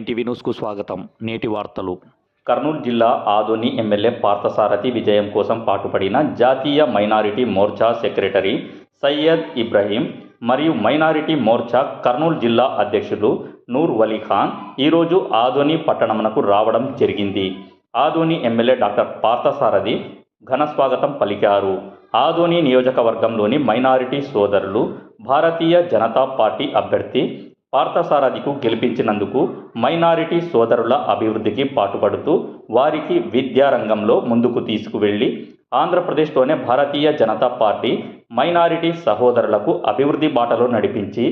NTV న్యూస్కు స్వాగతం. నేటి వార్తలు. కర్నూలు జిల్లా ఆదోని ఎమ్మెల్యే పార్థసారథి విజయం కోసం పాటుపడిన జాతీయ మైనారిటీ మోర్చా సెక్రటరీ సయ్యద్ ఇబ్రహీం మరియు మైనారిటీ మోర్చా కర్నూలు జిల్లా అధ్యక్షులు నూర్ వలీ ఖాన్ ఈరోజు ఆదోని పట్టణమునకు రావడం జరిగింది. ఆదోని ఎమ్మెల్యే డాక్టర్ పార్థసారథి ఘన స్వాగతం పలికారు. ఆదోని నియోజకవర్గంలోని మైనారిటీ సోదరులు భారతీయ జనతా పార్టీ అభ్యర్థి పార్థసారథికు గెలిపించినందుకు మైనారిటీ సోదరుల అభివృద్ధికి పాటుపడుతూ వారికి విద్యారంగంలో ముందుకు తీసుకువెళ్ళి ఆంధ్రప్రదేశ్లోనే భారతీయ జనతా పార్టీ మైనారిటీ సహోదరులకు అభివృద్ధి బాటలో నడిపించి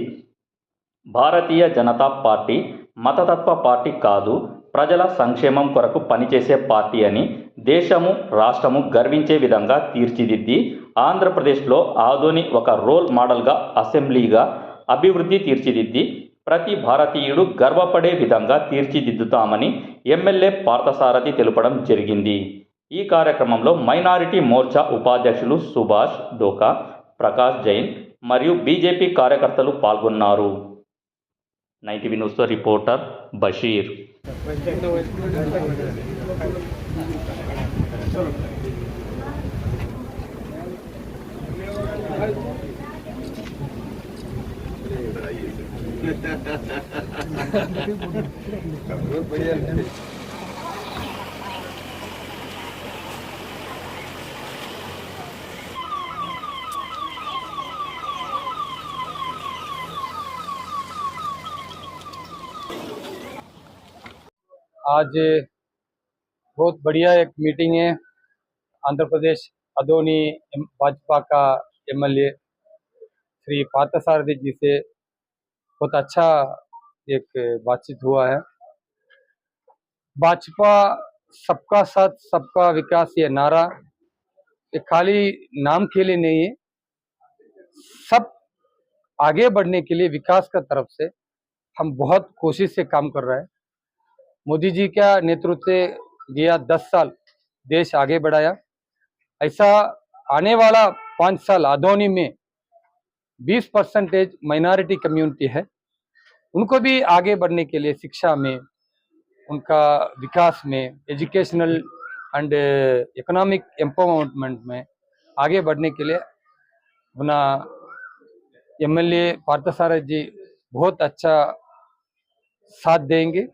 భారతీయ జనతా పార్టీ మతతత్వ పార్టీ కాదు ప్రజల సంక్షేమం కొరకు పనిచేసే పార్టీ అని దేశము రాష్ట్రము గర్వించే విధంగా తీర్చిదిద్ది ఆంధ్రప్రదేశ్లో ఆదోని ఒక రోల్ మోడల్గా అసెంబ్లీగా అభివృద్ధి తీర్చిదిద్ది ప్రతి భారతీయుడు గర్వపడే విధంగా తీర్చిదిద్దుతామని ఎమ్మెల్యే పార్థసారథి తెలుపడం జరిగింది. ఈ కార్యక్రమంలో మైనారిటీ మోర్చా ఉపాధ్యక్షులు సుభాష్ డోకా ప్రకాష్ జైన్ మరియు బీజేపీ కార్యకర్తలు పాల్గొన్నారు. నైన్టీవీ న్యూస్తో రిపోర్టర్ బషీర్. आज बहुत बढ़िया एक मीटिंग है। आंध्र प्रदेश अदोनी भाजपा का एमएलए श्री पार्थसारथी जी से। बहुत अच्छा एक बातचीत हुआ है। भाजपा सबका साथ, सबका विकास ये नारा, ये खाली नाम के लिए नहीं है। सब आगे बढ़ने के लिए विकास का तरफ़ से हम बहुत कोशिश से काम कर रहे हैं। मोदी जी का नेतृत्व दिया दस साल, देश आगे बढ़ाया। ऐसा आने वाला पाँच साल अदोनी में बीस परसेंटेज माइनॉरिटी कम्युनिटी है। उनको भी आगे बढ़ने के लिए शिक्षा में, उनका विकास में, एजुकेशनल एंड इकोनॉमिक एम्पावरमेंट में आगे बढ़ने के लिए अपना एमएलए पार्थसारथ जी बहुत अच्छा साथ देंगे।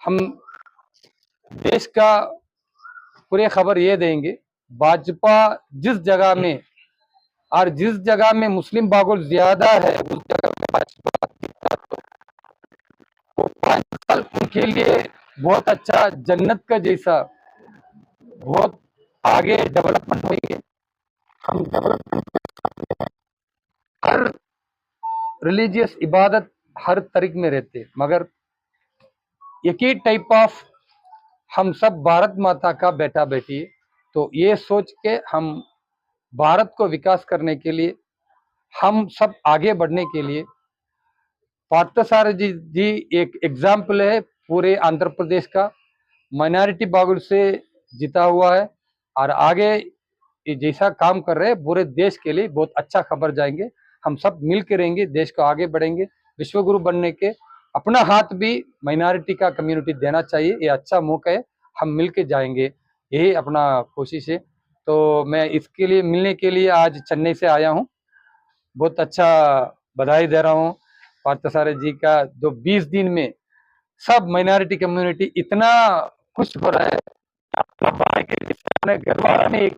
हम देश का पूरे खबर ये देंगे, भाजपा जिस जगह में और जिस जगह में मुस्लिम बागुल ज़्यादा है, उस जगह साल उनके लिए बहुत अच्छा जन्नत का जैसा बहुत आगे डेवलपमेंट होंगे हम डेवलपमेंट हर रिलीजियस इबादत हर तरीक में रहते मगर एक ही टाइप ऑफ़ हम सब भारत माता का बेटा बेटी तो ये सोच के हम भारत को विकास करने के लिए, हम सब आगे बढ़ने के लिए, पार्थसारथी जी एक एग्ज़ाम्पल है पूरे आंध्र प्रदेश का। माइनॉरिटी बागुल से जीता हुआ है और आगे ये जैसा काम कर रहे हैं, पूरे देश के लिए बहुत अच्छा खबर जाएँगे। हम सब मिल के रहेंगे, देश को आगे बढ़ेंगे, विश्वगुरु बनने के। अपना हाथ भी माइनॉरिटी का कम्युनिटी देना चाहिए, ये अच्छा मौका है, हम मिल के जाएँगे, यही अपना कोशिश है। तो मैं इसके लिए, मिलने के लिए आज चेन्नई से आया हूँ। बहुत अच्छा बधाई दे रहा हूँ पार्थसारे जी का, जो 20 दिन में सब माइनॉरिटी कम्युनिटी इतना खुश हो रहा है। एक